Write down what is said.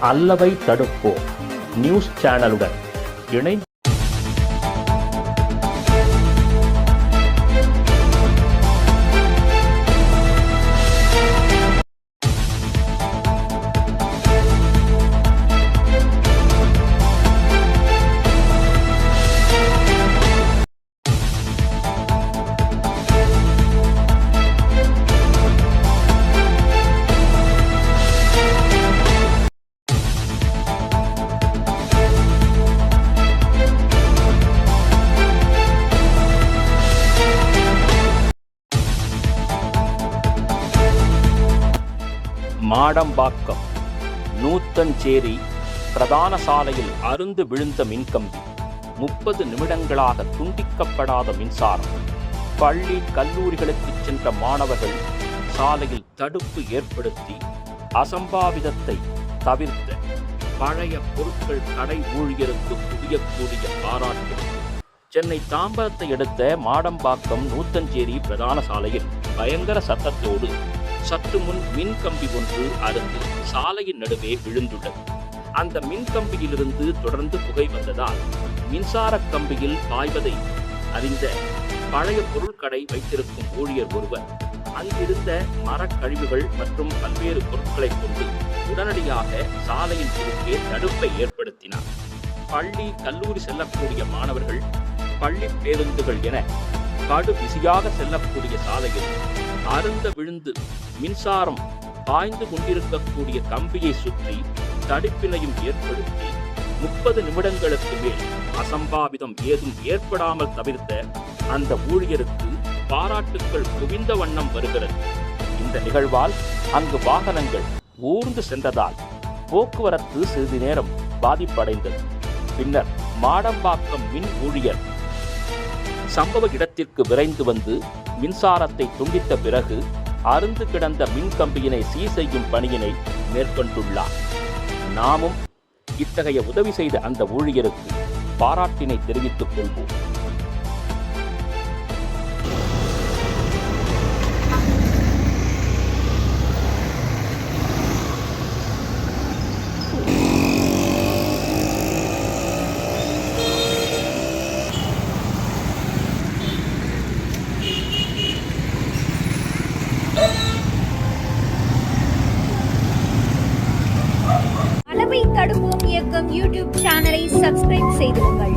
அல்லவை தடுப்போம். News சேனலுடன் இணைந்து மாடம்பாக்கம் நூத்தஞ்சேரி பிரதான சாலையில் அருந்து விழுந்த மின்கம்பி முப்பது நிமிடங்களாக துண்டிக்கப்படாத மின்சாரம். பள்ளி கல்லூரிகளுக்கு சென்ற மாணவர்கள் சாலையில் தடுப்பு ஏற்படுத்தி அசம்பாவிதத்தை தவிர்த்த பழைய பொருட்கள் கடை ஊழியருக்கு குவியக்கூடிய பாராட்டு. சென்னை தாம்பரத்தை அடுத்த மாடம்பாக்கம் நூத்தஞ்சேரி பிரதான சாலையில் பயங்கர சத்தத்தோடு சற்று முன் மின்கம்பி ஒன்று அருந்து சாலையின் நடுவே விழுந்துள்ளது. அந்த மின்கம்பியிலிருந்து தொடர்ந்து புகை வந்ததால் மின்சார கம்பியில் பாய்வதை அறிந்த பழைய பொருட்களை வைத்திருக்கும் ஊழியர் ஒருவர் அங்கிருந்த மரக்கழிவுகள் மற்றும் பல்வேறு பொருட்களை கொண்டு உடனடியாக சாலையின் குறுக்கே தடுப்பை ஏற்படுத்தினார். பள்ளி கல்லூரி செல்லக்கூடிய மாணவர்கள் பள்ளி பேருந்துகள் என கடு பிசியாக செல்லக்கூடிய சாலையில் அருந்த விழுந்து மின்சாரம் பாய்ந்து கொண்டிருக்கக்கூடிய கம்பியை சுற்றி தடுப்பினையும் ஏற்படுத்தி முப்பது நிமிடங்களுக்கு மேல் அசம்பாவிதம் ஏதும் ஏற்படாமல் தவிர்த்த அந்த ஊழியருக்கு பாராட்டுக்கள் குவிந்த வண்ணம் வருகிறது. இந்த நிகழ்வால் அங்கு வாகனங்கள் ஊர்ந்து சென்றதால் போக்குவரத்து சிறிது நேரம் பாதிப்படைந்தது. பின்னர் மாடம்பாக்கம் மின் ஊழியர் சம்பவ இடத்திற்கு விரைந்து வந்து மின்சாரத்தை துண்டித்த பிறகு அருந்து கிடந்த மின் கம்பியினை செய்யும் பணியினை மேற்கொண்டுள்ளார். நாமும் இத்தகைய உதவி செய்த அந்த ஊழியருக்கு பாராட்டினை தெரிவித்துக் கொள்வோம். அளவை தடுப்போம் இயக்கம் யூடியூப் சேனலை சப்ஸ்கிரைப் செய்திருங்கள்.